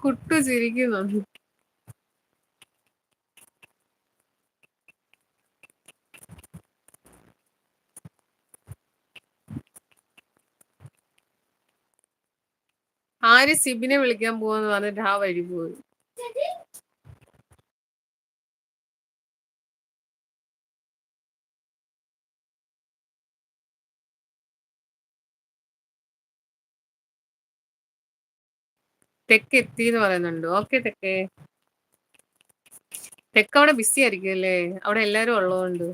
കുട്ടു ചിരിക്കുന്നു ആര് സിബിനെ വിളിക്കാൻ പോവാന്ന് പറഞ്ഞിട്ട് ആ വഴി പോയി. തെക്ക് എത്തി എന്ന് പറയുന്നുണ്ട്. ഓക്കെ തെക്കേ. തെക്ക് അവിടെ ബിസി ആയിരിക്കും അല്ലേ? അവിടെ എല്ലാരും ഉള്ളതുകൊണ്ട്.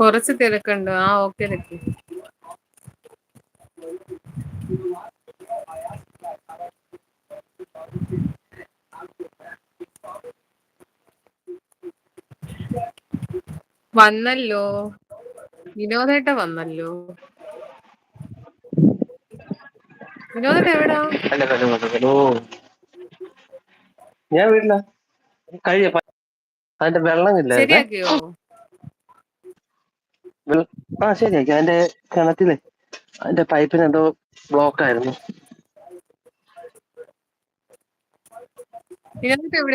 കുറച്ച് തിരക്കുണ്ട് ആ ഓക്കെ തെക്ക് വന്നല്ലോ. വിനോദേട്ട വന്നല്ലോ. വിനോദേട്ട എവിടാ? Hello hello hello. ഹലോ ഞാൻ വീട്ടിലാ. കഴിയ അതിന്റെ വെള്ളമില്ലായിരുന്നേ ശരിയാക്കിയോ? വെള്ള- ആ ശരിയാക്കി അതിന്റെ കിണറ്റിലെ അതിന്റെ പൈപ്പിന് എന്തോ ബ്ലോക്ക് ആയിരുന്നു.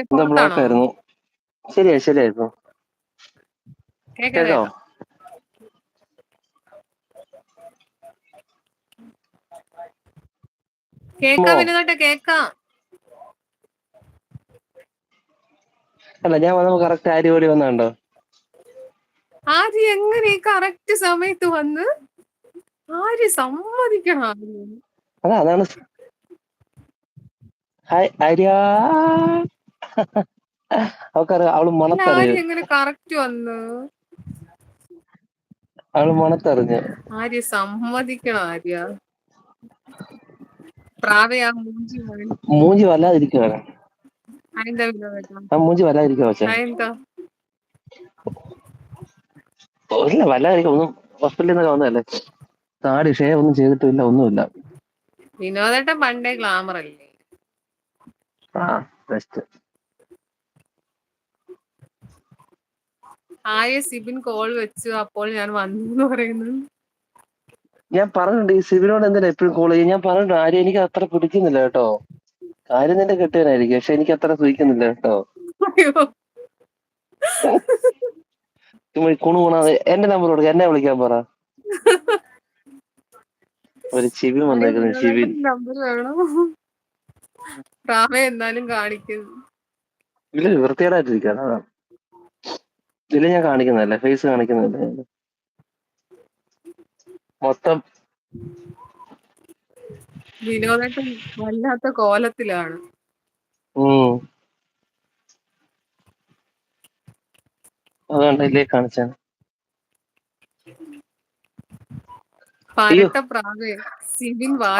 എന്തോ ബ്ലോക്ക് ആയിരുന്നു. ശരിയായി ശരിയായിരുന്നു കേട്ടോ കേക്കാം. വിനോദേട്ട അല്ല ഞാൻ വന്നപ്പോ കറക്റ്റ് ആര് ഓടി വന്നുണ്ടോ ആര് എങ്ങനെ കറക്റ്റ് സമയത്ത് വന്ന് ആര് സമ്മതിക്കണം? അതാ അതാണ് ഹായ് ആര്യാ? അവക്കറിയാം അവൾ മണത്തറിഞ്ഞു. എങ്ങനെ കറക്റ്റ് വന്ന്? അവൾ മണത്തറിഞ്ഞു. ആര്യ സമ്മതിക്കണം ആര്യ? പ്രാവയാ മൂഞ്ചി. മൂഞ്ചി വല്ലാതിരിക്കുവാണ്. മൂഞ്ചി വല്ലാതിരിക്കുവാ ഇല്ല വല്ലാതിരിക്കും ഒന്നും ഹോസ്പിറ്റലിൽ നിന്നൊക്കെ വന്നതല്ലേ. താടി ഷേവ് ഒന്നും ചെയ്തിട്ടില്ല ഒന്നുമില്ല. വിനോദേട്ടൻ പണ്ടേ ഗ്ലാമർ അല്ലേ? ആ ബെസ്റ്റ് ആര്യ സിബിൻ കോൾ വെച്ചു അപ്പോൾ ഞാൻ വന്നു എന്ന് പറയുന്നു ഞാൻ പറഞ്ഞിട്ടുണ്ട് ഈ സിബിനോട് എന്തിനാ എപ്പോഴും കോൾ ചെയ്യും ഞാൻ പറഞ്ഞിട്ടുണ്ട് ആര്യ എനിക്ക് അത്ര പിടിക്കുന്നില്ല കേട്ടോ. കാര്യം നിന്റെ കെട്ടുകാനായിരിക്കും പക്ഷെ എനിക്ക് അത്ര സുഖിക്കുന്നില്ല കേട്ടോ. എന്റെ നമ്പർ കൊടുക്ക എന്നെ വിളിക്കാൻ പറ. ഒരു ചിവി വന്നേക്കുന്നു ചിവി. നമ്പർ വേണോ? എന്നാലും കാണിക്കുന്നു. ഇല്ല ഞാൻ കാണിക്കുന്നതല്ല ഫേസ് കാണിക്കുന്നില്ല മൊത്തം വിനോദ വല്ലാത്ത കോലത്തിലാണ്. ഉം. അതുകൊണ്ട് ഇല്ലേ കാണിച്ചാണ്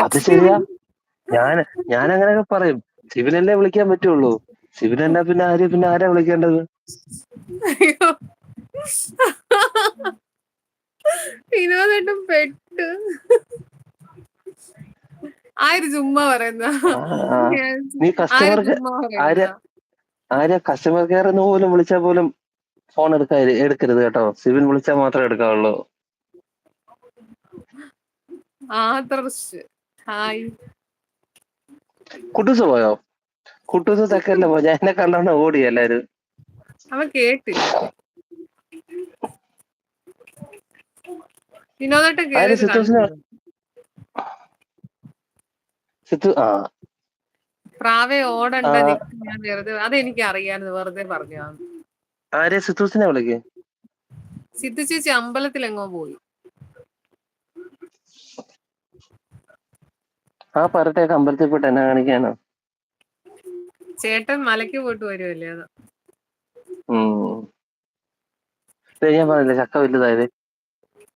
അത് ശരിയാ. ഞാൻ ഞാൻ അങ്ങനെയൊക്കെ പറയും. സിബിനല്ലേ വിളിക്കാൻ പറ്റുള്ളൂ. ശിവനല്ല പിന്നെ ആര് പിന്നെ ആരാ വിളിക്കേണ്ടത്? അയ്യോ. വിനോദേട്ടൻ പെട്ട്. ആര് ചുമ്മാ പറയുന്ന. നീ കസ്റ്റമർ ആര് ആര്യ കസ്റ്റമർ കെയർ എന്ന് പോലും വിളിച്ചാൽ പോലും ഫോൺ എടുക്കാ എടുക്കരുത് കേട്ടോ. സിബിൻ വിളിച്ചാൽ മാത്രമേ എടുക്കാവുള്ളൂ. ആദർശ് ഹായ്. കുട്ടൂസ് പോയോ? കുട്ടൂസ് തെക്കല്ലേ പോയോ. എന്നെ കണ്ടാണ് ഓടി എല്ലാരും. അവൻ കേട്ട്. കണ്ടു സിത്തു ആ. പ്രാവേ ഓടണ്ട ഞാൻ വെറുതെ അതെനിക്ക് അറിയാമായിരുന്നു. വെറുതെ പറഞ്ഞു. ആര്യ സിത്തൂസിനെ വിളിക്ക്? സിദ്ധു ചേച്ചി അമ്പലത്തിൽ എങ്ങോ പോയി. ആ പറട്ടെ അമ്പലത്തിൽ പോയിട്ട് എന്നെ കാണിക്കാനോ? ചേട്ടൻ മലയ്ക്ക് പോയിട്ട് വരുമല്ലേ അതാ? ഞാൻ പറഞ്ഞില്ലേ ചക്ക വലുതായത്.